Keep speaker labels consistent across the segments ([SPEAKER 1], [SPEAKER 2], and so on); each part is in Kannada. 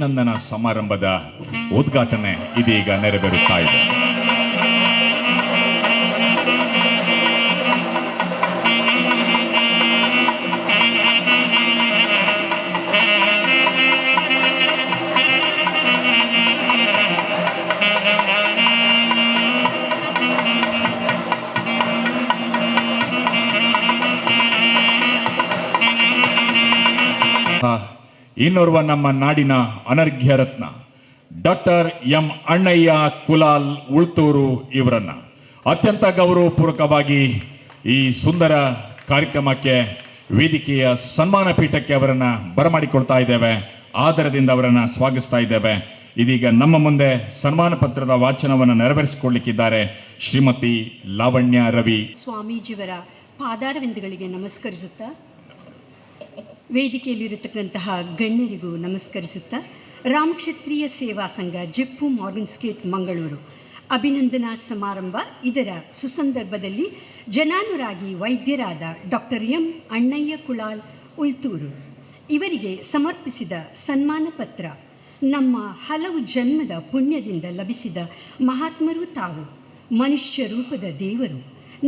[SPEAKER 1] ನಂದನ ಸಮಾರಂಭದ ಉದ್ಘಾಟನೆ ಇದೀಗ ನೆರವೇರುತ್ತಾ ಇದೆ. ಇನ್ನೋರ್ವ ನಮ್ಮ ನಾಡಿನ ಅನರ್ಘ್ಯ ರತ್ನ, ಡಾಕ್ಟರ್ ಎಂ ಅಣ್ಣಯ್ಯ ಕುಲಾಲ್ ಉಳ್ತೂರು ಇವರನ್ನ. ಅತ್ಯಂತ ಗೌರವಪೂರ್ವಕವಾಗಿ ಈ ಸುಂದರ ಕಾರ್ಯಕ್ರಮಕ್ಕೆ ವೇದಿಕೆಯ ಸನ್ಮಾನ ಪೀಠಕ್ಕೆ ಅವರನ್ನ ಬರಮಾಡಿಕೊಳ್ತಾ ಇದ್ದೇವೆ. ಆದರದಿಂದ ಅವರನ್ನ ಸ್ವಾಗತಿಸ್ತಾ ಇದ್ದೇವೆ. ಇದೀಗ ನಮ್ಮ ಮುಂದೆ ಸನ್ಮಾನ ಪತ್ರದ ವಾಚನವನ್ನು ನೆರವೇರಿಸಿಕೊಳ್ಳಿಕ್ಕಿದ್ದಾರೆ ಶ್ರೀಮತಿ ಲಾವಣ್ಯ ರವಿ.
[SPEAKER 2] ಸ್ವಾಮೀಜಿಯವರ ಪಾದಾರವಿಂದಗಳಿಗೆ ನಮಸ್ಕರಿಸುತ್ತಾ ವೇದಿಕೆಯಲ್ಲಿರತಕ್ಕಂತಹ ಗಣ್ಯರಿಗೂ ನಮಸ್ಕರಿಸುತ್ತಾ ರಾಮಕ್ಷತ್ರಿಯ ಸೇವಾ ಸಂಘ ಜಿಪ್ಪು ಮಾರ್ಗನ್ ಸ್ಕೇಟ್ ಮಂಗಳೂರು. ಅಭಿನಂದನಾ ಸಮಾರಂಭ ಇದರ ಸುಸಂದರ್ಭದಲ್ಲಿ ಜನಾನುರಾಗಿ ವೈದ್ಯರಾದ ಡಾಕ್ಟರ್ ಎಂ ಅಣ್ಣಯ್ಯ ಕುಳಾಲ್ ಉಳ್ತೂರು ಇವರಿಗೆ ಸಮರ್ಪಿಸಿದ ಸನ್ಮಾನ ಪತ್ರ, ನಮ್ಮ ಹಲವು ಜನ್ಮದ ಪುಣ್ಯದಿಂದ ಲಭಿಸಿದ ಮಹಾತ್ಮರು ತಾವು, ಮನುಷ್ಯ ರೂಪದ ದೇವರು,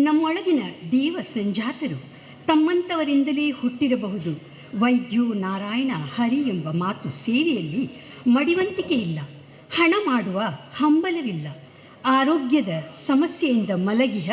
[SPEAKER 2] ನಮ್ಮೊಳಗಿನ ದೇವ ಸಂಜಾತರು ತಮ್ಮಂಥವರಿಂದಲೇ ಹುಟ್ಟಿರಬಹುದು ವೈದ್ಯೋ ನಾರಾಯಣ ಹರಿ ಎಂಬ ಮಾತು ಸೇವೆಯಲ್ಲಿ ಮಡಿವಂತಿಕೆ ಇಲ್ಲ ಹಣ ಮಾಡುವ ಹಂಬಲವಿಲ್ಲ. ಆರೋಗ್ಯದ ಸಮಸ್ಯೆಯಿಂದ ಮಲಗಿಹ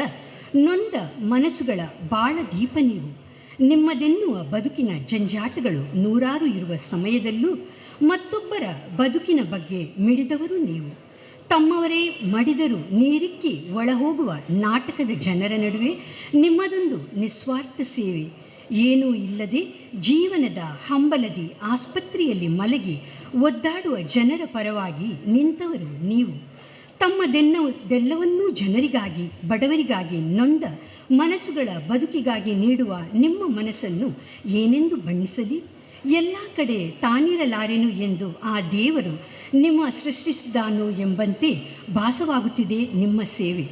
[SPEAKER 2] ನೊಂದ ಮನಸ್ಸುಗಳ ಬಾಳ ದೀಪ ನೀವು. ನಿಮ್ಮದೆನ್ನುವ ಬದುಕಿನ ಜಂಜಾಟಗಳು ನೂರಾರು ಇರುವ ಸಮಯದಲ್ಲೂ ಮತ್ತೊಬ್ಬರ ಬದುಕಿನ ಬಗ್ಗೆ ಮಿಡಿದವರು ನೀವು. ತಮ್ಮವರೇ ಮಡಿದರು ನೀರಿಕ್ಕಿ ಒಳಹೋಗುವ ನಾಟಕದ ಜನರ ನಡುವೆ ನಿಮ್ಮದೊಂದು ನಿಸ್ವಾರ್ಥ ಸೇವೆ. ಏನೂ ಇಲ್ಲದೆ ಜೀವನದ ಹಂಬಲದಿ ಆಸ್ಪತ್ರೆಯಲ್ಲಿ ಮಲಗಿ ಒದ್ದಾಡುವ ಜನರ ಪರವಾಗಿ ನಿಂತವರು ನೀವು. ತಮ್ಮದೆನ್ನದೆಲ್ಲವನ್ನೂ ಜನರಿಗಾಗಿ, ಬಡವರಿಗಾಗಿ ನೊಂದ ಮನಸ್ಸುಗಳ ಬದುಕಿಗಾಗಿ ನೀಡುವ ನಿಮ್ಮ ಮನಸ್ಸನ್ನು ಏನೆಂದು ಬಣ್ಣಿಸಲಿ? ಎಲ್ಲ ಕಡೆ ತಾನಿರಲಾರೆನು ಎಂದು ಆ ದೇವರು ನಿಮ್ಮ ಸೃಷ್ಟಿಸಿದಾನು ಎಂಬಂತೆ ಭಾಸವಾಗುತ್ತಿದೆ ನಿಮ್ಮ ಸೇವೆ.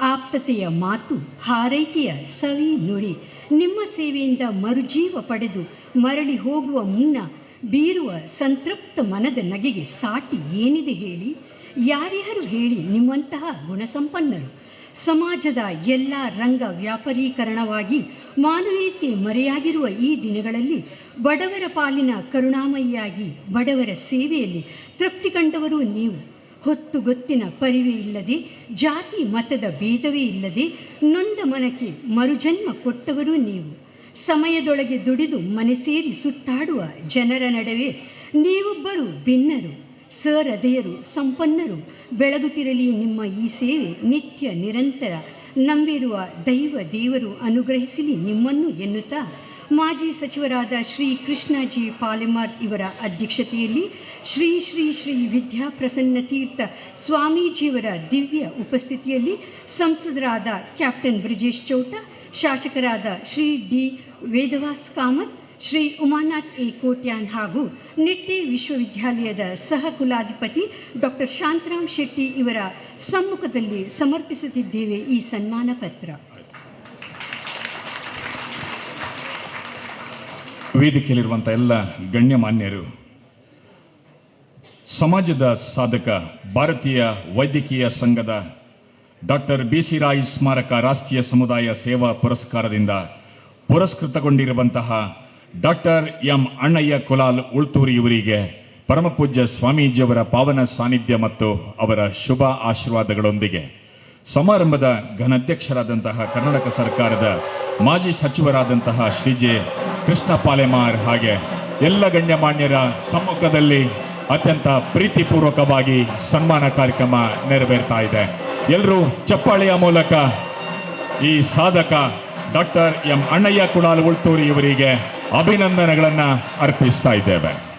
[SPEAKER 2] ಆಪ್ತತೆಯ ಮಾತು, ಹಾರೈಕೆಯ ಸವಿ ನುಡಿ ನಿಮ್ಮ ಸೇವೆಯಿಂದ ಮರುಜೀವ ಪಡೆದು ಮರಳಿ ಹೋಗುವ ಮುನ್ನ ಬೀರುವ ಸಂತೃಪ್ತ ಮನದ ನಗೆಗೆ ಸಾಟಿ ಏನಿದೆ ಹೇಳಿ? ಯಾರ್ಯಾರು ಹೇಳಿ ನಿಮ್ಮಂತಹ ಗುಣಸಂಪನ್ನರು? ಸಮಾಜದ ಎಲ್ಲ ರಂಗ ವ್ಯಾಪಾರೀಕರಣವಾಗಿ ಮಾನವೀಯತೆ ಮರೆಯಾಗಿರುವ ಈ ದಿನಗಳಲ್ಲಿ ಬಡವರ ಪಾಲಿನ ಕರುಣಾಮಯಿಯಾಗಿ ಬಡವರ ಸೇವೆಯಲ್ಲಿ ತೃಪ್ತಿ ಕಂಡವರು ನೀವು. ಹೊತ್ತು ಗೊತ್ತಿನ ಪರಿವಿ ಇಲ್ಲದೆ, ಜಾತಿ ಮತದ ಭೇದವೇ ಇಲ್ಲದೆ, ನೊಂದ ಮನಕ್ಕೆ ಮರುಜನ್ಮ ಕೊಟ್ಟವರು ನೀವು. ಸಮಯದೊಳಗೆ ದುಡಿದು ಮನೆ ಸೇರಿ ಸುತ್ತಾಡುವ ಜನರ ನಡುವೆ ನೀವೊಬ್ಬರು ಭಿನ್ನರು, ಸಹೃದಯರು, ಸಂಪನ್ನರು, ಬೆಳಗುತ್ತಿರಲಿ ನಿಮ್ಮ ಈ ಸೇವೆ ನಿತ್ಯ ನಿರಂತರ ನಂಬಿರುವ ದೈವ ದೇವರು ಅನುಗ್ರಹಿಸಲಿ ನಿಮ್ಮನ್ನು ಎನ್ನುತ್ತಾ ಮಾಜಿ ಸಚಿವರಾದ ಶ್ರೀ ಕೃಷ್ಣಜಿ ಪಾಲೆಮಾರ್ ಇವರ ಅಧ್ಯಕ್ಷತೆಯಲ್ಲಿ ಶ್ರೀ ಶ್ರೀ ಶ್ರೀ ವಿದ್ಯಾಪ್ರಸನ್ನ ತೀರ್ಥ ಸ್ವಾಮೀಜಿಯವರ ದಿವ್ಯ ಉಪಸ್ಥಿತಿಯಲ್ಲಿ ಸಂಸದರಾದ ಕ್ಯಾಪ್ಟನ್ ಬ್ರಿಜೇಶ್ ಚೌಟ, ಶಾಸಕರಾದ ಶ್ರೀ ಡಿ ವೇದವಾಸ್ ಕಾಮತ್, ಶ್ರೀ ಉಮಾನಾಥ್ ಎ ಕೋಟ್ಯಾನ್ ಹಾಗೂ ನಿಟ್ಟೆ ವಿಶ್ವವಿದ್ಯಾಲಯದ ಸಹ ಕುಲಾಧಿಪತಿ ಡಾಕ್ಟರ್ ಶಾಂತರಾಮ್ ಶೆಟ್ಟಿ ಇವರ ಸಮ್ಮುಖದಲ್ಲಿ ಸಮರ್ಪಿಸುತ್ತಿದ್ದೇವೆ ಈ ಸನ್ಮಾನ ಪತ್ರ
[SPEAKER 1] ವೇದಿಕೆಯಲ್ಲಿರುವಂಥ ಎಲ್ಲ ಗಣ್ಯಮಾನ್ಯರು, ಸಮಾಜದ ಸಾಧಕ, ಭಾರತೀಯ ವೈದ್ಯಕೀಯ ಸಂಘದ ಡಾಕ್ಟರ್ ಬಿ ಸಿ ರಾಯ್ ಸ್ಮಾರಕ ರಾಷ್ಟ್ರೀಯ ಸಮುದಾಯ ಸೇವಾ ಪುರಸ್ಕಾರದಿಂದ ಪುರಸ್ಕೃತಗೊಂಡಿರುವಂತಹ ಡಾಕ್ಟರ್ ಎಂ. ಅಣ್ಣಯ್ಯ ಕುಲಾಲ್ ಉಳ್ತೂರಿ ಇವರಿಗೆ ಪರಮಪೂಜ್ಯ ಸ್ವಾಮೀಜಿಯವರ ಪಾವನ ಸಾನ್ನಿಧ್ಯ ಮತ್ತು ಅವರ ಶುಭ ಆಶೀರ್ವಾದಗಳೊಂದಿಗೆ ಸಮಾರಂಭದ ಘನಾಧ್ಯಕ್ಷರಾದಂತಹ ಕರ್ನಾಟಕ ಸರ್ಕಾರದ ಮಾಜಿ ಸಚಿವರಾದಂತಹ ಶ್ರೀ ಜೆ ಕೃಷ್ಣ ಪಾಲೆಮಾರ್ ಹಾಗೆ ಎಲ್ಲ ಗಣ್ಯಮಾನ್ಯರ ಸಮ್ಮುಖದಲ್ಲಿ ಅತ್ಯಂತ ಪ್ರೀತಿಪೂರ್ವಕವಾಗಿ ಸನ್ಮಾನ ಕಾರ್ಯಕ್ರಮ ನೆರವೇರ್ತಾ ಇದೆ. ಎಲ್ಲರೂ ಚಪ್ಪಾಳೆಯ ಮೂಲಕ ಈ ಸಾಧಕ ಡಾಕ್ಟರ್ ಎಂ ಅಣ್ಣಯ್ಯ ಕುಡಾಲ್ ಉಳ್ತೂರಿ ಇವರಿಗೆ ಅಭಿನಂದನೆಗಳನ್ನು ಅರ್ಪಿಸ್ತಾ ಇದ್ದೇವೆ.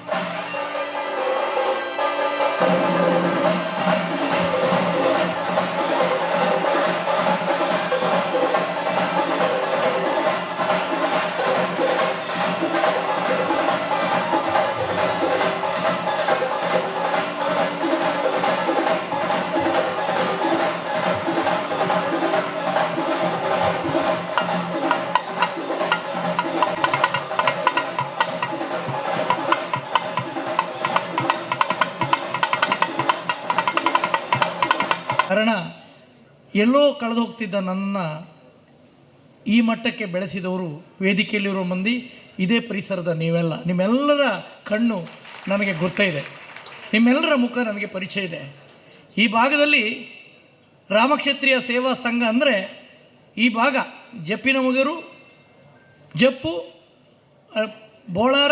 [SPEAKER 3] ಎಲ್ಲೋ ಕಳೆದು ಹೋಗ್ತಿದ್ದ ನನ್ನ ಈ ಮಟ್ಟಕ್ಕೆ ಬೆಳೆಸಿದವರು ವೇದಿಕೆಯಲ್ಲಿರೋ ಮಂದಿ, ಇದೇ ಪರಿಸರದ ನೀವೆಲ್ಲ. ನಿಮ್ಮೆಲ್ಲರ ಕಣ್ಣು ನನಗೆ ಗೊತ್ತಿದೆ ನಿಮ್ಮೆಲ್ಲರ ಮುಖ ನನಗೆ ಪರಿಚಯ ಇದೆ. ಈ ಭಾಗದಲ್ಲಿ ರಾಮಕ್ಷತ್ರಿಯ ಸೇವಾ ಸಂಘ ಅಂದರೆ ಈ ಭಾಗ. ಜಪ್ಪಿನ ಮುಗರು, ಜಪ್ಪು ಬೋಳಾರ,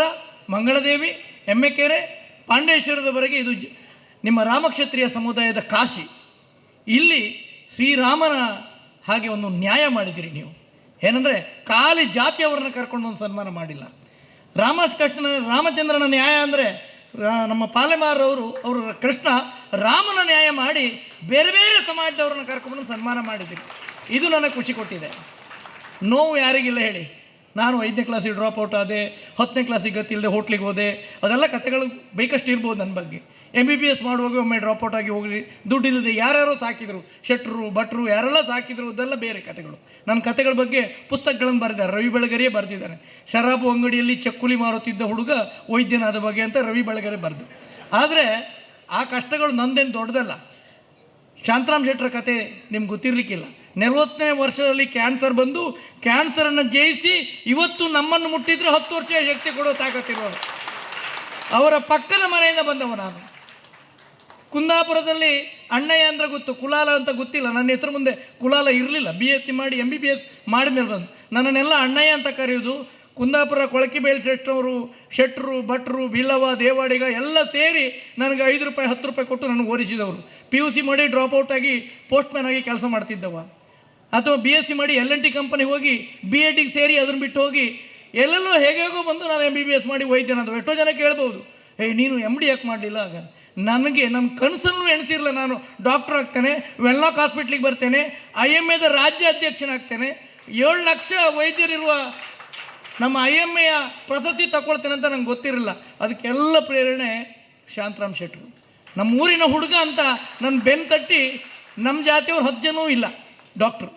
[SPEAKER 3] ಮಂಗಳದೇವಿ, ಎಮ್ಮೆಕೆರೆ, ಪಾಂಡೇಶ್ವರದವರೆಗೆ ಇದು ನಿಮ್ಮ ರಾಮಕ್ಷತ್ರಿಯ ಸಮುದಾಯದ ಕಾಶಿ. ಇಲ್ಲಿ ಶ್ರೀರಾಮನ ಹಾಗೆ ಒಂದು ನ್ಯಾಯ ಮಾಡಿದಿರಿ ನೀವು. ಏನಂದರೆ ಖಾಲಿ ಜಾತಿಯವರನ್ನ ಕರ್ಕೊಂಡು ಒಂದು ಸನ್ಮಾನ ಮಾಡಿಲ್ಲ. ರಾಮಕೃಷ್ಣನ, ರಾಮಚಂದ್ರನ ನ್ಯಾಯ ಅಂದರೆ ನಮ್ಮ ಪಾಲೆಮಾರವರು ಅವರು ಕೃಷ್ಣ ರಾಮನ ನ್ಯಾಯ ಮಾಡಿ ಬೇರೆ ಬೇರೆ ಸಮಾಜದವ್ರನ್ನ ಕರ್ಕೊಂಡು ಸನ್ಮಾನ ಮಾಡಿದ್ದೀರಿ ಇದು ನನಗೆ ಖುಷಿ ಕೊಟ್ಟಿದೆ. ನೋವು ಯಾರಿಗಿಲ್ಲ ಹೇಳಿ. ನಾನು ಐದನೇ ಕ್ಲಾಸಿಗೆ ಡ್ರಾಪ್ ಔಟ್ ಆದೆ, ಹತ್ತನೇ ಕ್ಲಾಸಿಗೆ ಗೊತ್ತಿಲ್ಲದೆ ಹೋಟ್ಲಿಗೆ ಹೋದೆ, ಅದೆಲ್ಲ ಕಥೆಗಳು ಬೇಕಷ್ಟು ಇರ್ಬೋದು ನನ್ನ ಬಗ್ಗೆ. ಎಂ ಬಿ ಬಿ ಎಸ್ ಮಾಡುವಾಗ ಒಮ್ಮೆ ಡ್ರಾಪ್ ಔಟ್ ಆಗಿ ಹೋಗಿ ದುಡ್ಡಿಲ್ಲದೆ ಯಾರ್ಯಾರೋ ಸಾಕಿದ್ರು, ಶೆಟ್ರು, ಭಟ್ರು, ಯಾರೆಲ್ಲ ಸಾಕಿದ್ರು, ಅದೆಲ್ಲ ಬೇರೆ ಕಥೆಗಳು. ನನ್ನ ಕಥೆಗಳ ಬಗ್ಗೆ ಪುಸ್ತಕಗಳನ್ನು ಬರೆದಿದ್ದಾರೆ ರವಿ ಬೆಳಗರೆಯೇ ಬರೆದಿದ್ದಾರೆ. ಶರಾಬು ಅಂಗಡಿಯಲ್ಲಿ ಚಕ್ಕುಲಿ ಮಾರುತ್ತಿದ್ದ ಹುಡುಗ ವೈದ್ಯನಾದ ಬಗ್ಗೆ ಅಂತ ರವಿ ಬೆಳಗರೆ ಬರೆದು. ಆದರೆ ಆ ಕಷ್ಟಗಳು ನಂದೇನು ದೊಡ್ಡದಲ್ಲ. ಶಾಂತರಾಮ್ ಶೆಟ್ಟರ ಕತೆ ನಿಮ್ಗೆ ಗೊತ್ತಿರಲಿಕ್ಕಿಲ್ಲ. ನಲವತ್ತನೇ ವರ್ಷದಲ್ಲಿ ಕ್ಯಾನ್ಸರ್ ಬಂದು ಕ್ಯಾನ್ಸರನ್ನು ಜಯಿಸಿ ಇವತ್ತು ನಮ್ಮನ್ನು ಮುಟ್ಟಿದ್ರೆ ಹತ್ತು ವರ್ಷ ಶಕ್ತಿ ಕೊಡೋ ತಾಕತ್ತಿರೋರು. ಅವರ ಪಕ್ಕದ ಮನೆಯಿಂದ ಬಂದವ ನಾನು. ಕುಂದಾಪುರದಲ್ಲಿ ಅಣ್ಣಯ್ಯ ಅಂದ್ರೆ ಗೊತ್ತು, ಕುಲಾಲ ಅಂತ ಗೊತ್ತಿಲ್ಲ. ನನ್ನ ಹೆಸರು ಮುಂದೆ ಕುಲಾಲ ಇರಲಿಲ್ಲ. ಬಿ ಎಸ್ ಸಿ ಮಾಡಿ ಎಂ ಬಿ ಬಿ ಎಸ್ ಮಾಡಿದ್ಮೇಲೆ ಬಂದು ನನ್ನನ್ನೆಲ್ಲ ಅಣ್ಣಯ್ಯ ಅಂತ ಕರೆಯೋದು. ಕುಂದಾಪುರ ಕೊಳಕಿಬೇಲ್ ಶೆಟ್ಟವರು ಶೆಟ್ರು ಭಟ್ರು ಬಿಲ್ಲವ ದೇವಾಡಿಗ ಎಲ್ಲ ಸೇರಿ ನನಗೆ ಐದು ರೂಪಾಯಿ, ಹತ್ತು ರೂಪಾಯಿ ಕೊಟ್ಟು ನನಗೆ ಓರಿಸಿದವರು. ಪಿ ಯು ಸಿ ಮಾಡಿ ಡ್ರಾಪ್ಔಟ್ ಆಗಿ ಪೋಸ್ಟ್ಮ್ಯಾನ್ ಆಗಿ ಕೆಲಸ ಮಾಡ್ತಿದ್ದವ. ಅಥವಾ ಬಿ ಎಸ್ ಸಿ ಮಾಡಿ ಎಲ್ ಎನ್ ಟಿ ಕಂಪನಿಗೆ ಹೋಗಿ ಬಿ ಎ ಟಿಗೆ ಸೇರಿ ಅದನ್ನು ಬಿಟ್ಟು ಹೋಗಿ ಎಲ್ಲೆಲ್ಲೋ ಹೇಗೇಗೋ ಬಂದು ನಾನು ಎಂ ಬಿ ಬಿ ಎಸ್ ಮಾಡಿ ವೈದ್ಯನಾದವು. ಎಷ್ಟೋ ಜನ ಕೇಳ್ಬೋದು. ಏಯ್, ನೀನು ಎಂ ಡಿ ಯಾಕೆ ಮಾಡಲಿಲ್ಲ? ಆಗ ನನಗೆ ನನ್ನ ಕನಸನ್ನು ಎಣ್ತಿರಲಿಲ್ಲ ನಾನು ಡಾಕ್ಟರ್ ಆಗ್ತೇನೆ ವೆಲ್ನಾಕ್ ಹಾಸ್ಪಿಟ್ಲಿಗೆ ಬರ್ತೇನೆ ಐ ಎಂ ಎದ ರಾಜ್ಯ ಅಧ್ಯಕ್ಷನಾಗ್ತೇನೆ, ಏಳು ಲಕ್ಷ ವೈದ್ಯರಿರುವ ನಮ್ಮ ಐ ಎಂ ಎಯ ಪ್ರಸತಿ ತಗೊಳ್ತೇನೆ ಅಂತ ನಂಗೆ ಗೊತ್ತಿರಲಿಲ್ಲ. ಅದಕ್ಕೆಲ್ಲ ಪ್ರೇರಣೆ ಶಾಂತರಾಮ್ ಶೆಟ್ಟರು ನಮ್ಮ ಊರಿನ ಹುಡುಗ ಅಂತ ನನ್ನ ಬೆನ್ನು ತಟ್ಟಿ ನಮ್ಮ ಜಾತಿಯವ್ರು ಹತ್ತು ಜನವೂ ಇಲ್ಲ ಡಾಕ್ಟ್ರು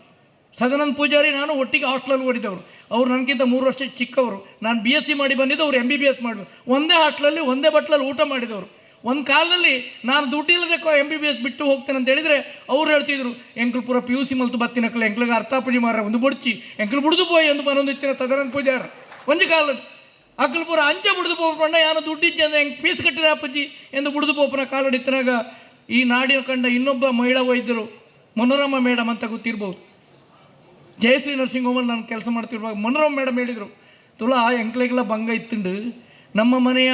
[SPEAKER 3] ಸದಾನಂದ ಪೂಜಾರಿ ನಾನು ಒಟ್ಟಿಗೆ ಹಾಸ್ಟ್ಲಲ್ಲಿ ಓಡಿದವರು ಅವ್ರು ನನಗಿಂತ ಮೂರು ವರ್ಷ ಚಿಕ್ಕವರು. ನಾನು ಬಿ ಎಸ್ ಸಿ ಮಾಡಿ ಬಂದಿದ್ದು, ಅವ್ರು ಎಂ ಬಿ ಬಿ ಎಸ್ ಮಾಡಿದ್ರು. ಒಂದೇ ಹಾಸ್ಟ್ಲಲ್ಲಿ ಒಂದೇ ಬಟ್ಲಲ್ಲಿ ಊಟ ಮಾಡಿದವರು. ಒಂದು ಕಾಲದಲ್ಲಿ ನಾನು ದುಡ್ಡಿಲ್ಲದೆ ಎಂ ಬಿ ಬಿ ಎಸ್ ಬಿಟ್ಟು ಹೋಗ್ತೇನೆ ಅಂತ ಹೇಳಿದರೆ ಅವ್ರು ಹೇಳ್ತಿದ್ರು ಎಂಕ್ಳು ಪೂರ ಪಿ ಯು ಸಿ ಮಲ್ತು ಬತ್ತಿನಕ್ಲೆ ಎಂಕ್ಲಿಗೆ ಪೂಜೆ ಮಾರ ಒಂದು ಬುಡ್ಚಿ, ಎಂಕ್ಲು ಬುಡ್ದು ಬೋಯ್ ಎಂದು ಬರೋದು ಇತ್ತಿನ ತದರನ್ ಪೂಜಾರ. ಒಂದು ಕಾಲದ ಅಕ್ಕಲ್ ಪೂರ ಅಂಚೆ ಬುಡ್ದು ಪೋಪಣ್ಣ ಯಾರು ದುಡ್ಡಿಚ್ಚೆ ಅಂದ್ರೆ ಹೆಂಗೆ ಫೀಸ್ ಕಟ್ಟಿದ್ರೆ ಅಪ್ಪಜ್ಜಿ ಎಂದು ಬುಡ್ದು ಪೋಪನ ಕಾಲಡಿತ್ತನಾಗ ಈ ನಾಡಿನ ಕಂಡ ಇನ್ನೊಬ್ಬ ಮಹಿಳಾ ವೈದ್ಯರು, ಮನೋರಮ ಮೇಡಮ್ ಅಂತ ಗೊತ್ತಿರ್ಬೋದು. ಜಯಶ್ರೀ ನರ್ಸಿಂಗ್ ಹೋಮಲ್ಲಿ ನಾನು ಕೆಲಸ ಮಾಡ್ತಿರುವಾಗ ಮನೋರಮ ಮೇಡಮ್ ಹೇಳಿದರು, ತುಲಾ, ಎಂಕ್ಲೆಗೆಲ್ಲ ಭಂಗ ಇತ್ತುಂಡು, ನಮ್ಮ ಮನೆಯ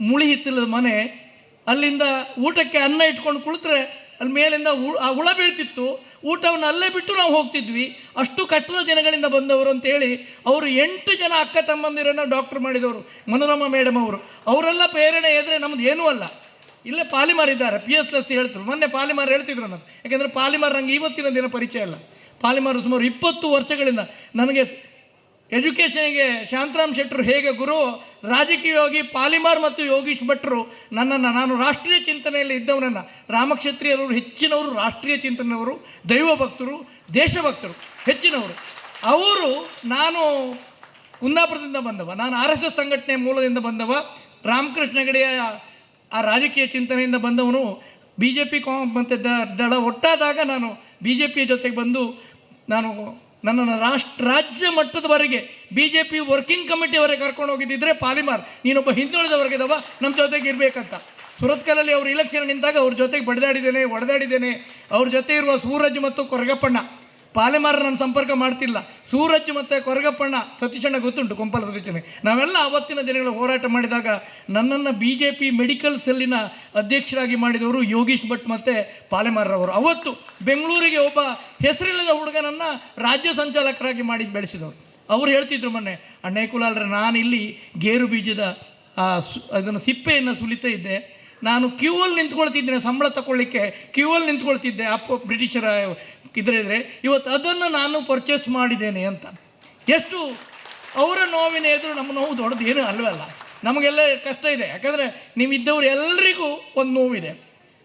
[SPEAKER 3] ಮುಳಿ ಹಿತ್ತಿಲ್ಲದ ಮನೆ, ಅಲ್ಲಿಂದ ಊಟಕ್ಕೆ ಅನ್ನ ಇಟ್ಕೊಂಡು ಕುಳಿತರೆ, ಅಲ್ಲಿ ಮೇಲಿಂದ ಆ ಹುಳ ಬೀಳ್ತಿತ್ತು. ಊಟವನ್ನು ಅಲ್ಲೇ ಬಿಟ್ಟು ನಾವು ಹೋಗ್ತಿದ್ವಿ. ಅಷ್ಟು ಕಟ್ಟದ ಜನಗಳಿಂದ ಬಂದವರು ಅಂತೇಳಿ ಅವರು ಎಂಟು ಜನ ಅಕ್ಕ ತಮ್ಮಂದಿರನ್ನು ಡಾಕ್ಟರ್ ಮಾಡಿದವರು, ಮನೋರಮ ಮೇಡಮ್ ಅವರು. ಅವರೆಲ್ಲ ಪ್ರೇರಣೆ ಎದ್ರೆ ನಮ್ದು ಏನೂ ಅಲ್ಲ. ಇಲ್ಲೇ ಪಾಲಿಮಾರ್ ಇದ್ದಾರೆ ಪಿ ಎಸ್ ಎಸ್ ಹೇಳ್ತರು ಮೊನ್ನೆ ಪಾಲಿಮಾರ್ ಹೇಳ್ತಿದ್ರು ನಾನು ಯಾಕೆಂದರೆ ಪಾಲಿಮಾರ್ ನನಗೆ ಇವತ್ತಿನ ದಿನ ಪರಿಚಯ ಇಲ್ಲ. ಪಾಲಿಮರ್ ಸುಮಾರು ಇಪ್ಪತ್ತು ವರ್ಷಗಳಿಂದ ನನಗೆ ಎಜುಕೇಷನ್ಗೆ ಶಾಂತರಾಮ್ ಶೆಟ್ಟರು ಹೇಗೆ ಗುರು? ರಾಜಕೀಯ ಯೋಗಿ ಪಾಲಿಮಾರ್ ಮತ್ತು ಯೋಗೀಶ್ ಭಟ್ರು ನನ್ನನ್ನು, ನಾನು ರಾಷ್ಟ್ರೀಯ ಚಿಂತನೆಯಲ್ಲಿ ಇದ್ದವನನ್ನು, ರಾಮಕ್ಷತ್ರಿಯರವರು ಹೆಚ್ಚಿನವರು, ರಾಷ್ಟ್ರೀಯ ಚಿಂತನೆಯವರು, ದೈವ ಭಕ್ತರು ದೇಶಭಕ್ತರು ಹೆಚ್ಚಿನವರು. ಅವರು, ನಾನು ಕುಂದಾಪುರದಿಂದ ಬಂದವ, ನಾನು ಆರ್ ಎಸ್ ಎಸ್ ಸಂಘಟನೆ ಮೂಲದಿಂದ ಬಂದವ, ರಾಮಕೃಷ್ಣ ಹೆಗಡೆಯ ಆ ರಾಜಕೀಯ ಚಿಂತನೆಯಿಂದ ಬಂದವನು. ಬಿ ಜೆ ಪಿ ಕಾಂಗ್ ಮತ್ತು ದಳ ಒಟ್ಟಾದಾಗ ನಾನು ಬಿ ಜೆ ಪಿಯ ಜೊತೆಗೆ ಬಂದು ನಾನು ನನ್ನನ್ನು ರಾಷ್ಟ್ರ, ರಾಜ್ಯ ಮಟ್ಟದವರೆಗೆ ಬಿ ಜೆ ಪಿ ವರ್ಕಿಂಗ್ ಕಮಿಟಿಯವರೆಗೆ ಕರ್ಕೊಂಡು ಹೋಗಿದ್ದಿದ್ರೆ ಪಾಲಿಮಾರ್, ನೀನೊಬ್ಬ ಹಿಂದುಳಿದವರೆಗಿದವ ನಮ್ಮ ಜೊತೆಗೆ ಇರಬೇಕಂತ. ಸುರತ್ಕಲಲ್ಲಿ ಅವರು ಇಲೆಕ್ಷನ್ ನಿಂತಾಗ ಅವ್ರ ಜೊತೆಗೆ ಬಡಿದಾಡಿದ್ದೇನೆ, ಒಡೆದಾಡಿದ್ದೇನೆ. ಅವ್ರ ಜೊತೆ ಇರುವ ಸೂರಜ್ ಮತ್ತು ಕೊರಗಪ್ಪಣ್ಣ. ಪಾಲೆಮಾರ ನಾನು ಸಂಪರ್ಕ ಮಾಡ್ತಿಲ್ಲ. ಸೂರಜ್ ಮತ್ತು ಕೊರಗಪ್ಪಣ್ಣ, ಸತೀಶಣ್ಣ ಗೊತ್ತುಂಟು ಕೊಂಪಲ ಸತೀಶಣ್ಣ. ನಾವೆಲ್ಲ ಆವತ್ತಿನ ದಿನಗಳ ಹೋರಾಟ ಮಾಡಿದಾಗ ನನ್ನನ್ನು ಬಿ ಜೆ ಪಿ ಮೆಡಿಕಲ್ ಸೆಲ್ಲಿನ ಅಧ್ಯಕ್ಷರಾಗಿ ಮಾಡಿದವರು ಯೋಗೀಶ್ ಭಟ್ ಮತ್ತು ಪಾಲೆಮಾರರವರು. ಅವತ್ತು ಬೆಂಗಳೂರಿಗೆ ಒಬ್ಬ ಹೆಸರಿಲ್ಲದ ಹುಡುಗನನ್ನು ರಾಜ್ಯ ಸಂಚಾಲಕರಾಗಿ ಮಾಡಿ ಬೆಳೆಸಿದವರು. ಅವರು ಹೇಳ್ತಿದ್ರು ಮೊನ್ನೆ, ಅಣ್ಣೇ ಕುಲಾಲ್ರೆ ನಾನು ಇಲ್ಲಿ ಗೇರು ಬೀಜದ ಅದನ್ನು ಸಿಪ್ಪೆಯನ್ನು ಸುಲಿತಾ ಇದ್ದೆ. ನಾನು ಕ್ಯೂ ಅಲ್ಲಿ ನಿಂತ್ಕೊಳ್ತಿದ್ದೇನೆ, ಸಂಬಳ ತಗೊಳ್ಳಿಕ್ಕೆ ಕ್ಯೂವಲ್ಲಿ ನಿಂತ್ಕೊಳ್ತಿದ್ದೆ. ಅಪ್ಪ ಬ್ರಿಟಿಷರ ಇದ್ರೆ ಇವತ್ತು ಅದನ್ನು ನಾನು ಪರ್ಚೇಸ್ ಮಾಡಿದ್ದೇನೆ ಅಂತ. ಎಷ್ಟು ಅವರ ನೋವಿನ ಎದುರು ನಮ್ಮ ನೋವು ದೊಡ್ಡದು ಏನೂ ಅಲ್ವಲ್ಲ ನಮಗೆಲ್ಲ ಕಷ್ಟ ಇದೆ. ಯಾಕಂದರೆ ನೀವು ಇದ್ದವ್ರು ಎಲ್ಲರಿಗೂ ಒಂದು ನೋವಿದೆ.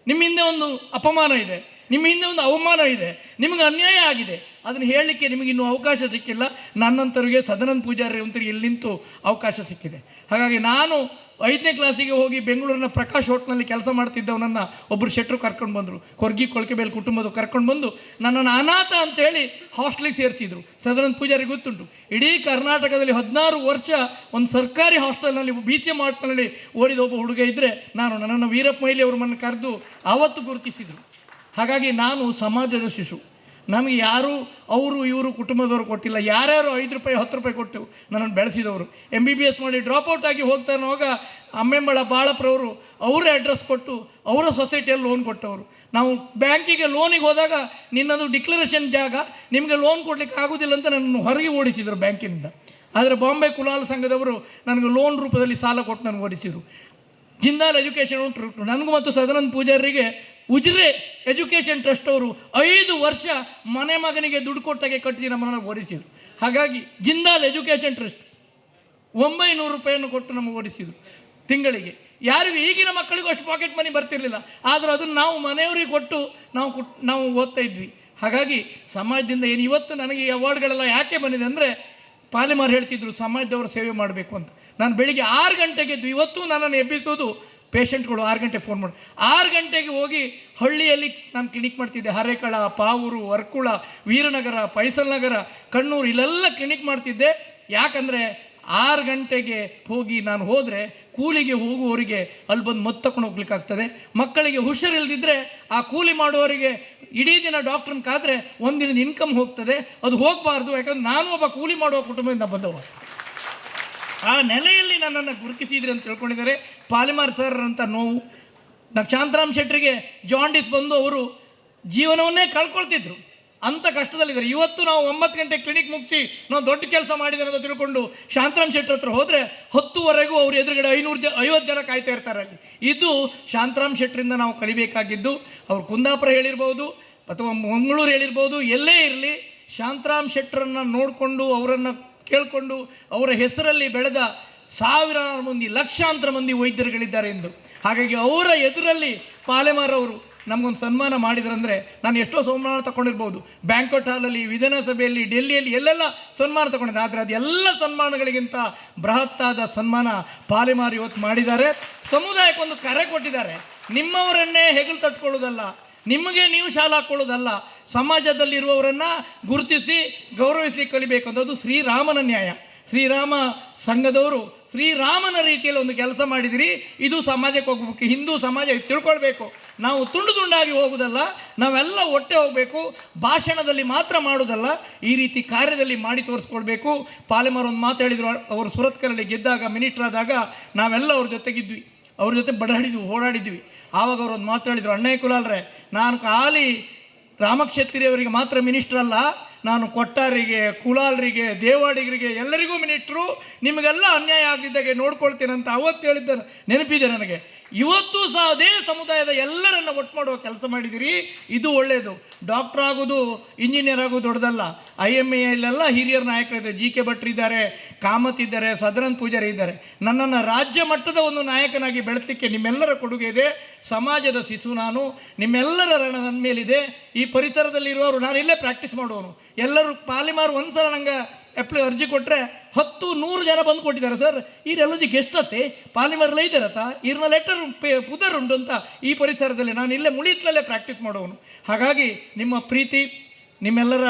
[SPEAKER 3] ನಿಮ್ಮ ಹಿಂದೆ ಒಂದು ಅಪಮಾನ ಇದೆ. ನಿಮ್ಮ ಹಿಂದೆ ಒಂದು ಅವಮಾನ ಇದೆ. ನಿಮಗೆ ಅನ್ಯಾಯ ಆಗಿದೆ. ಅದನ್ನು ಹೇಳಲಿಕ್ಕೆ ನಿಮಗೆ ಇನ್ನೂ ಅವಕಾಶ ಸಿಕ್ಕಿಲ್ಲ. ನನ್ನಂತರಿಗೆ ಸದನಂದ ಪೂಜಾರಿ ಅಂತ ಇಲ್ಲಿ ನಿಂತು ಅವಕಾಶ ಸಿಕ್ಕಿದೆ. ಹಾಗಾಗಿ ನಾನು ಐದನೇ ಕ್ಲಾಸಿಗೆ ಹೋಗಿ ಬೆಂಗಳೂರಿನ ಪ್ರಕಾಶ್ ಹೋಟ್ಲಲ್ಲಿ ಕೆಲಸ ಮಾಡ್ತಿದ್ದವನನ್ನು ಒಬ್ಬರು ಶೆಟ್ರು ಕರ್ಕೊಂಡು ಬಂದರು. ಕೊರ್ಗಿ, ಕೊಳಕೆಬೇಲ್ ಕುಟುಂಬದ ಕರ್ಕೊಂಡು ಬಂದು ನನ್ನನ್ನು ಅನಾಥ ಅಂತೇಳಿ ಹಾಸ್ಟ್ಲಿಗೆ ಸೇರಿಸಿದ್ರು. ಸದಾನಂದ ಪೂಜಾರಿ ಗೊತ್ತುಂಟು. ಇಡೀ ಕರ್ನಾಟಕದಲ್ಲಿ ಹದಿನಾರು ವರ್ಷ ಒಂದು ಸರ್ಕಾರಿ ಹಾಸ್ಟೆಲ್ನಲ್ಲಿ ಬಿ ಸಿ ಎಂ ಹಾಸ್ಟೆಲ್ನಲ್ಲಿ ಓಡಿದ ಒಬ್ಬ ಹುಡುಗ ಇದ್ದರೆ ನಾನು ನನ್ನನ್ನು ವೀರಪ್ಪ ಮೈಲಿ ಅವರು ಮನ್ನ ಕರೆದು ಆವತ್ತು ಗುರುತಿಸಿದರು. ಹಾಗಾಗಿ ನಾನು ಸಮಾಜದ ಶಿಶು. ನಮಗೆ ಯಾರು, ಅವರು, ಇವರು ಕುಟುಂಬದವರು ಕೊಟ್ಟಿಲ್ಲ. ಯಾರ್ಯಾರು ಐದು ರೂಪಾಯಿ, ಹತ್ತು ರೂಪಾಯಿ ಕೊಟ್ಟು ನನ್ನನ್ನು ಬೆಳೆಸಿದವರು. ಎಂ ಬಿ ಬಿ ಎಸ್ ಮಾಡಿ ಡ್ರಾಪ್ಔಟ್ ಆಗಿ ಹೋಗ್ತಾ ಇರುವಾಗ ಅಮ್ಮೆಂಬಳ ಬಾಳಪ್ರವರು ಅವರೇ ಅಡ್ರೆಸ್ ಕೊಟ್ಟು ಅವರ ಸೊಸೈಟಿಯಲ್ಲಿ ಲೋನ್ ಕೊಟ್ಟವರು. ನಾವು ಬ್ಯಾಂಕಿಗೆ ಲೋನಿಗೆ ಹೋದಾಗ ನಿನ್ನದು ಡಿಕ್ಲರೇಷನ್ ಜಾಗ ನಿಮಗೆ ಲೋನ್ ಕೊಡಲಿಕ್ಕೆ ಆಗೋದಿಲ್ಲ ಅಂತ ನನ್ನನ್ನು ಹೊರಗೆ ಓಡಿಸಿದರು ಬ್ಯಾಂಕಿನಿಂದ. ಆದರೆ ಬಾಂಬೆ ಕುಲಾಲ ಸಂಘದವರು ನನಗೆ ಲೋನ್ ರೂಪದಲ್ಲಿ ಸಾಲ ಕೊಟ್ಟು ನನಗೆ ಓಡಿಸಿದರು. ಜಿಂದಾಲ್ ಎಜುಕೇಷನ್ ಉಂಟು. ನನಗೂ ಮತ್ತು ಸದಾನಂದ ಪೂಜಾರಿಗೆ ಉಜಿರೆ ಎಜುಕೇಷನ್ ಟ್ರಸ್ಟ್ ಅವರು ಐದು ವರ್ಷ ಮನೆ ಮಗನಿಗೆ ದುಡ್ಡು ಕೊಟ್ಟಾಗೆ ಕಟ್ಟಿ ನಮ್ಮನ್ನು ಓಡಿಸಿದರು. ಹಾಗಾಗಿ ಜಿಂದಾಲ್ ಎಜುಕೇಷನ್ ಟ್ರಸ್ಟ್ ಒಂಬೈನೂರು ರೂಪಾಯಿಯನ್ನು ಕೊಟ್ಟು ನಮಗೆ ಓಡಿಸಿದರು ತಿಂಗಳಿಗೆ. ಯಾರಿಗೂ ಈಗಿನ ಮಕ್ಕಳಿಗೂ ಅಷ್ಟು ಪಾಕೆಟ್ ಮನಿ ಬರ್ತಿರಲಿಲ್ಲ. ಆದರೂ ಅದನ್ನು ನಾವು ಮನೆಯವರಿಗೆ ಕೊಟ್ಟು ನಾವು ನಾವು ಓದ್ತಾ ಇದ್ವಿ. ಹಾಗಾಗಿ ಸಮಾಜದಿಂದ ಏನು ಇವತ್ತು ನನಗೆ ಈ ಅವಾರ್ಡ್ಗಳೆಲ್ಲ ಯಾಕೆ ಬಂದಿದೆ ಅಂದರೆ ಪಾಲಿಮಾರ್ ಹೇಳ್ತಿದ್ರು, ಸಮಾಜದವರು ಸೇವೆ ಮಾಡಬೇಕು ಅಂತ. ನಾನು ಬೆಳಿಗ್ಗೆ ಆರು ಗಂಟೆಗೆ ಇವತ್ತು ನನ್ನನ್ನು ಎಬ್ಬಿಸೋದು ಪೇಷಂಟ್ಗಳು ಆರು ಗಂಟೆಗೆ ಫೋನ್ ಮಾಡಿ. ಆರು ಗಂಟೆಗೆ ಹೋಗಿ ಹಳ್ಳಿಯಲ್ಲಿ ನಾನು ಕ್ಲಿನಿಕ್ ಮಾಡ್ತಿದ್ದೆ. ಹರೇಕಳ, ಪಾವೂರು, ವರ್ಕುಳ, ವೀರನಗರ, ಪೈಸಲ್ ನಗರ, ಕಣ್ಣೂರು ಇಲ್ಲೆಲ್ಲ ಕ್ಲಿನಿಕ್ ಮಾಡ್ತಿದ್ದೆ. ಯಾಕಂದರೆ ಆರು ಗಂಟೆಗೆ ಹೋಗಿ ನಾನು ಹೋದರೆ ಕೂಲಿಗೆ ಹೋಗುವವರಿಗೆ ಅಲ್ಲಿ ಬಂದು ಮದ್ದು ತಕೊಂಡು ಹೋಗ್ಲಿಕ್ಕಾಗ್ತದೆ ಮಕ್ಕಳಿಗೆ ಹುಷಾರಿಲ್ದಿದ್ರೆ ಆ ಕೂಲಿ ಮಾಡುವವರಿಗೆ ಇಡೀ ದಿನ ಡಾಕ್ಟ್ರನ್ನ ಕಾದರೆ ಒಂದಿನದ ಇನ್ಕಮ್ ಹೋಗ್ತದೆ. ಅದು ಹೋಗಬಾರ್ದು. ಯಾಕಂದ್ರೆ ನಾನು ಒಬ್ಬ ಕೂಲಿ ಮಾಡುವ ಕುಟುಂಬದಿಂದ ಬಂದವ ಆ ನೆಲೆಯಲ್ಲಿ ನನ್ನನ್ನು ಗುರುತಿಸಿದ್ರಿ ಅಂತ ತಿಳ್ಕೊಂಡಿದ್ದಾರೆ. ಪಾಲಿಮಾರ್ ಸರ್ ಅಂತ ನೋವು. ನಮ್ಮ ಶಾಂತರಾಮ್ ಶೆಟ್ಟರಿಗೆ ಜಾಂಡಿಸ್ ಬಂದು ಅವರು ಜೀವನವನ್ನೇ ಕಳ್ಕೊಳ್ತಿದ್ರು. ಅಂಥ ಕಷ್ಟದಲ್ಲಿದ್ದಾರೆ. ಇವತ್ತು ನಾವು ಒಂಬತ್ತು ಗಂಟೆ ಕ್ಲಿನಿಕ್ ಮುಗಿಸಿ ನಾವು ದೊಡ್ಡ ಕೆಲಸ ಮಾಡಿದ್ದಾರೆ ಅಂತ ತಿಳ್ಕೊಂಡು ಶಾಂತರಾಮ್ ಶೆಟ್ಟರ್ ಹತ್ರ ಹೋದರೆ ಹತ್ತುವರೆಗೂ ಅವ್ರ ಎದುರುಗಡೆ ಐನೂರು ಜನ ಐವತ್ತು ಜನ ಕಾಯ್ತಾ ಇರ್ತಾರೆ ಅಲ್ಲಿ. ಇದು ಶಾಂತರಾಮ್ ಶೆಟ್ಟರಿಂದ ನಾವು ಕಲಿಬೇಕಾಗಿದ್ದು. ಅವರು ಕುಂದಾಪುರ ಹೇಳಿರ್ಬೋದು, ಅಥವಾ ಮಂಗಳೂರು ಹೇಳಿರ್ಬೋದು, ಎಲ್ಲೇ ಇರಲಿ, ಶಾಂತರಾಮ್ ಶೆಟ್ಟರನ್ನು ನೋಡಿಕೊಂಡು ಅವರನ್ನು ಕೇಳಿಕೊಂಡು ಅವರ ಹೆಸರಲ್ಲಿ ಬೆಳೆದ ಸಾವಿರಾರು ಮಂದಿ, ಲಕ್ಷಾಂತರ ಮಂದಿ ವೈದ್ಯರುಗಳಿದ್ದಾರೆ ಎಂದು. ಹಾಗಾಗಿ ಅವರ ಎದುರಲ್ಲಿ ಪಾಲೆಮಾರವರು ನಮಗೊಂದು ಸನ್ಮಾನ ಮಾಡಿದ್ರಂದರೆ ನಾನು ಎಷ್ಟೋ ಸನ್ಮಾನ ತಗೊಂಡಿರ್ಬೋದು ಬ್ಯಾಂಕ್ವೆಟ್ ಹಾಲಲ್ಲಿ, ವಿಧಾನಸಭೆಯಲ್ಲಿ, ಡೆಲ್ಲಿಯಲ್ಲಿ ಎಲ್ಲೆಲ್ಲ ಸನ್ಮಾನ ತಗೊಂಡಿದ್ದೆ ಆದರೆ ಅದೆಲ್ಲ ಸನ್ಮಾನಗಳಿಗಿಂತ ಬೃಹತ್ತಾದ ಸನ್ಮಾನ ಪಾಲೆಮಾರ್ ಇವತ್ತು ಮಾಡಿದ್ದಾರೆ. ಸಮುದಾಯಕ್ಕೊಂದು ಕರೆ ಕೊಟ್ಟಿದ್ದಾರೆ. ನಿಮ್ಮವರನ್ನೇ ಹೆಗಲು ತಟ್ಕೊಳ್ಳೋದಲ್ಲ. ನಿಮಗೆ ನೀವು ಶಾಲೆ ಹಾಕ್ಕೊಳ್ಳೋದಲ್ಲ. ಸಮಾಜದಲ್ಲಿರುವವರನ್ನು ಗುರುತಿಸಿ ಗೌರವಿಸಿ ಕಲಿಬೇಕು ಅನ್ನೋದು ಶ್ರೀರಾಮನ ನ್ಯಾಯ. ಶ್ರೀರಾಮ ಸಂಘದವರು ಶ್ರೀರಾಮನ ರೀತಿಯಲ್ಲಿ ಒಂದು ಕೆಲಸ ಮಾಡಿದಿರಿ, ಇದು ಸಮಾಜಕ್ಕೆ ಹೋಗ್ಬೇಕು, ಹಿಂದೂ ಸಮಾಜ ತಿಳ್ಕೊಳ್ಬೇಕು. ನಾವು ತುಂಡು ತುಂಡಾಗಿ ಹೋಗುವುದಲ್ಲ, ನಾವೆಲ್ಲ ಒಟ್ಟೆ ಹೋಗಬೇಕು, ಭಾಷಣದಲ್ಲಿ ಮಾತ್ರ ಮಾಡೋದಲ್ಲ ಈ ರೀತಿ ಕಾರ್ಯದಲ್ಲಿ ಮಾಡಿ ತೋರಿಸ್ಕೊಳ್ಬೇಕು. ಪಾಲೆಮಾರ್ ಒಂದು ಮಾತು ಹೇಳಿದ್ರು, ಅವರು ಸುರತ್ಕರಲ್ಲಿ ಗೆದ್ದಾಗ ಮಿನಿಸ್ಟರ್ ಆದಾಗ ನಾವೆಲ್ಲ ಅವ್ರ ಜೊತೆಗಿದ್ವಿ. ಅವ್ರ ಜೊತೆ ಬಡಹಿಡಿದ್ವಿ ಓಡಾಡಿದ್ವಿ. ಆವಾಗ ಅವರು ಒಂದು ಮಾತು ಹೇಳಿದರು ಅಣ್ಣಯ್ಯ ಕುಲಾಲ್ರೆ, ನಾನು ಖಾಲಿ ರಾಮಕ್ಷತ್ರಿಯವರಿಗೆ ಮಾತ್ರ ಮಿನಿಸ್ಟರ್ ಅಲ್ಲ, ನಾನು ಕೊಟ್ಟಾರಿಗೆ, ಕುಲಾಲರಿಗೆ, ದೇವಾಡಿಗರಿಗೆ ಎಲ್ಲರಿಗೂ ಮಿನಿಸ್ಟ್ರು, ನಿಮಗೆಲ್ಲ ಅನ್ಯಾಯ ಆಗದಿದ್ದಾಗೆ ನೋಡ್ಕೊಳ್ತೇನೆ ಅಂತ ಅವತ್ತು ಹೇಳಿದ್ದ ನೆನಪಿದೆ ನನಗೆ. ಇವತ್ತು ಸಹ ಅದೇ ಸಮುದಾಯದ ಎಲ್ಲರನ್ನ ಒಟ್ಟು ಮಾಡುವ ಕೆಲಸ ಮಾಡಿದಿರಿ. ಇದು ಒಳ್ಳೆಯದು ಡಾಕ್ಟರ್ ಆಗೋದು ಇಂಜಿನಿಯರ್ ಆಗೋದು ದೊಡ್ಡದಲ್ಲ. ಐ ಎಂ ಎಲ್ಲೆಲ್ಲ ಹಿರಿಯರ ನಾಯಕರಿದ್ದಾರೆ. ಜಿ ಕೆ ಭಟ್ ಇದ್ದಾರೆ, ಕಾಮತ್ ಇದ್ದಾರೆ ಸದರನ್ ಪೂಜಾರಿ ಇದ್ದಾರೆ. ನನ್ನನ್ನು ರಾಜ್ಯ ಮಟ್ಟದ ಒಂದು ನಾಯಕನಾಗಿ ಬೆಳೆಸಲಿಕ್ಕೆ ನಿಮ್ಮೆಲ್ಲರ ಕೊಡುಗೆ ಇದೆ. ಸಮಾಜದ ಶಿಶು ನಾನು. ನಿಮ್ಮೆಲ್ಲರ ರಣ ನನ್ನ ಮೇಲಿದೆ. ಈ ಪರಿಸರದಲ್ಲಿರುವವರು ನಾನು ಇಲ್ಲೇ ಪ್ರಾಕ್ಟೀಸ್ ಮಾಡುವವನು. ಎಲ್ಲರೂ ಪಾಲಿಮಾರು ಒಂದ್ಸಲ ನಂಗೆ ಅಪ್ಲೈ ಅರ್ಜಿ ಕೊಟ್ಟರೆ ಹತ್ತು, ನೂರು ಜನ ಬಂದು ಕೊಟ್ಟಿದ್ದಾರೆ ಸರ್. ಈರೆಲ್ಲದಿ ಗೆಸ್ಟತ್ತೆ ಪಾಲಿಮರ್ ಇದ್ದಾರತ್ತ ಇರ್ನ ಲೆಟರ್ ಪುದರ್ ಉಂಟು ಅಂತ ಈ ಪರಿಸರದಲ್ಲಿ ನಾನು ಇಲ್ಲೇ ಮುಳಿತ್ಲಲ್ಲೇ ಪ್ರಾಕ್ಟೀಸ್ ಮಾಡೋನು ಹಾಗಾಗಿ ನಿಮ್ಮ ಪ್ರೀತಿ, ನಿಮ್ಮೆಲ್ಲರ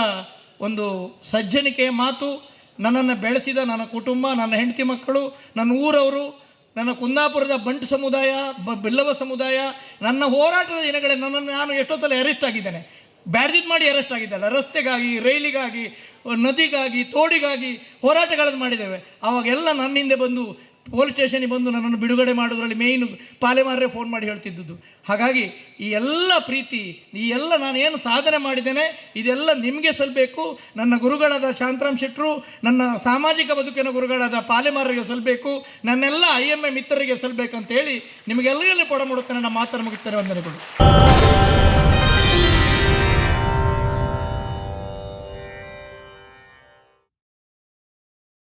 [SPEAKER 3] ಒಂದು ಸಜ್ಜನಿಕೆಯ ಮಾತು, ನನ್ನನ್ನು ಬೆಳೆಸಿದ ನನ್ನ ಕುಟುಂಬ, ನನ್ನ ಹೆಂಡತಿ ಮಕ್ಕಳು, ನನ್ನ ಊರವರು, ನನ್ನ ಕುಂದಾಪುರದ ಬಂಟು ಸಮುದಾಯ, ಬ, ಬಿಲ್ಲವ ಸಮುದಾಯ, ನನ್ನ ಹೋರಾಟದ ದಿನಗಳೇ ನನ್ನನ್ನು ನಾನು ಎಷ್ಟೊತ್ತಲ್ಲಿ ಅರೆಸ್ಟ್ ಆಗಿದ್ದೇನೆ. ಬ್ಯಾರ್ಜಿದ್ ಮಾಡಿ ಅರೆಸ್ಟ್ ಆಗಿದ್ದಲ್ಲ. ರಸ್ತೆಗಾಗಿ, ರೈಲಿಗಾಗಿ ನದಿಗಾಗಿ, ತೋಡಿಗಾಗಿ ಹೋರಾಟಗಳನ್ನು ಮಾಡಿದ್ದೇವೆ. ಆವಾಗೆಲ್ಲ ನನ್ನ ಹಿಂದೆ ಬಂದು ಪೊಲೀಸ್ ಸ್ಟೇಷನಿಗೆ ಬಂದು ನನ್ನನ್ನು ಬಿಡುಗಡೆ ಮಾಡೋದ್ರಲ್ಲಿ ಮೇಯ್ನು ಪಾಲೆಮಾರೇ ಫೋನ್ ಮಾಡಿ ಹೇಳ್ತಿದ್ದುದು ಹಾಗಾಗಿ ಈ ಎಲ್ಲ ಪ್ರೀತಿ, ಈ ಎಲ್ಲ ನಾನು ಏನು ಸಾಧನೆ ಮಾಡಿದ್ದೇನೆ, ಇದೆಲ್ಲ ನಿಮಗೆ ಸಲ್ಲಬೇಕು ನನ್ನ ಗುರುಗಳಾದ ಶಾಂತರಾಮ್ ಶೆಟ್ಟರು, ನನ್ನ ಸಾಮಾಜಿಕ ಬದುಕಿನ ಗುರುಗಳಾದ ಪಾಲೆಮಾರರಿಗೆ ಸಲ್ಲಬೇಕು ನನ್ನೆಲ್ಲ ಐ ಎಂ ಎ ಮಿತ್ರರಿಗೆ ಸಲ್ಲಬೇಕಂತ ಹೇಳಿ ನಿಮಗೆಲ್ಲರಲ್ಲಿ ಕೊಡ ಮಾಡುತ್ತೇನೆ ನಮ್ಮ ಮಾತನ್ನು ಮುಗಿಸ್ತಾರೆ ವಂದನೆಗಳು.